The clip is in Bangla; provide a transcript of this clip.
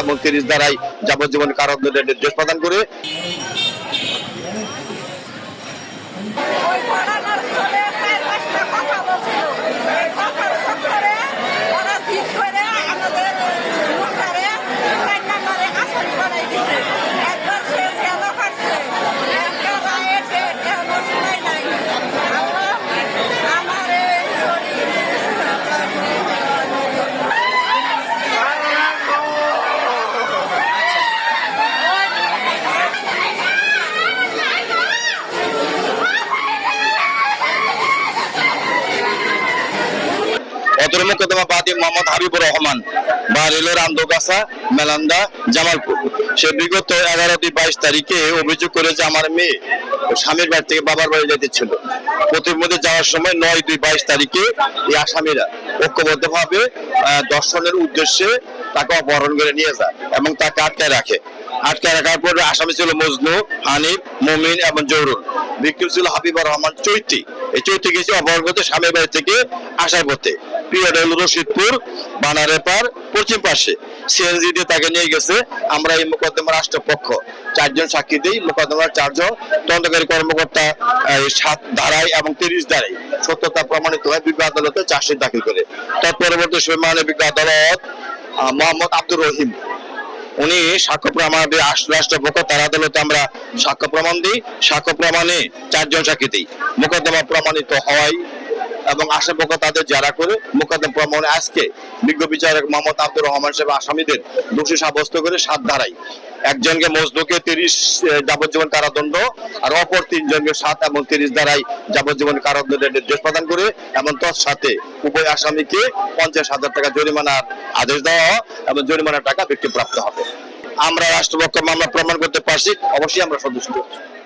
এবং তিরিশ দ্বারাই যাবজ্জীবন কারাদণ্ডের নির্দেশ প্রদান করে। অতর মোকদ্দমা বাদী মোহাম্মদ হাবিবুর রহমান বা রেলের আন্দোগাছা মেলান্দা, জামালপুর। সে বিগত এগারো দুই বাইশ তারিখে অভিযোগ করেছে আমার মেয়ে স্বামীর বাড়ি থেকে বাবার বাড়ি যেতেছিল প্রতিমধ্যে যাওয়ার সময় নয় দুই বাইশ তারিখে এই আসামিরা ঐক্যবদ্ধভাবে দর্শনের উদ্দেশ্যে তাকে অপহরণ করে নিয়ে যায় এবং তাকে আটকায় রাখে। আটকে রাখার পরে আসামি ছিল মজনু, হানিফ, মুমিন এবং জহরুল ভিক্টিম ছিল হাবিবুর রহমান চৈতি। এই চৈতি গেছে অপহরণ করতে স্বামীর বাড়ি থেকে আসার পথে পিরিয়ড হল রশিদপুর বানারেপার পশ্চিম পাশে। সিএনজি দিয়ে তাকে নিয়ে গেছে আমরা এই মোকদ্দমার রাষ্ট্রপক্ষ। চারজন সাক্ষী দিই, মোকদ্দমার চারজন তদন্তকারী কর্মকর্তা সাত ধারায় এবং তিরিশ ধারায় সত্যতা প্রমাণিত হয় বিজ্ঞ আদালতে দাখিল করে। সময় আদালত মোহাম্মদ আব্দুর রহিম। উনি সাক্ষ্য প্রমাণ রাষ্ট্রপক্ষ, তার আদালতে আমরা সাক্ষ্য প্রমাণ দিই। সাক্ষ্য প্রমাণে চারজন সাক্ষী দিই। মোকদ্দমা প্রমাণিত হওয়ায় এবং আসামপক্ষ তাদের যারা করে মোকদ্দমা প্রমাণে আজকে বিজ্ঞ বিচারক মোহাম্মদ আব্দুর রহমান সাহেব আসামিদের দোষী সাব্যস্ত করে সাত ধারায়। একজনকে মজদুকে তিরিশ যাবজ্জীবন কারাদণ্ড আর অপর তিনজনকে সাত এবং তিরিশ ধারায় যাবজ্জীবন কারাদণ্ডের নির্দেশ প্রদান করে এবং তার সাথে উভয় আসামিকে পঞ্চাশ হাজার টাকা জরিমানার আদেশ দেওয়া এবং জরিমানার টাকা ব্যক্তি প্রাপ্ত হবে। আমরা রাষ্ট্রপক্ষ মামলা প্রমাণ করতে পারছি, অবশ্যই আমরা সন্তুষ্ট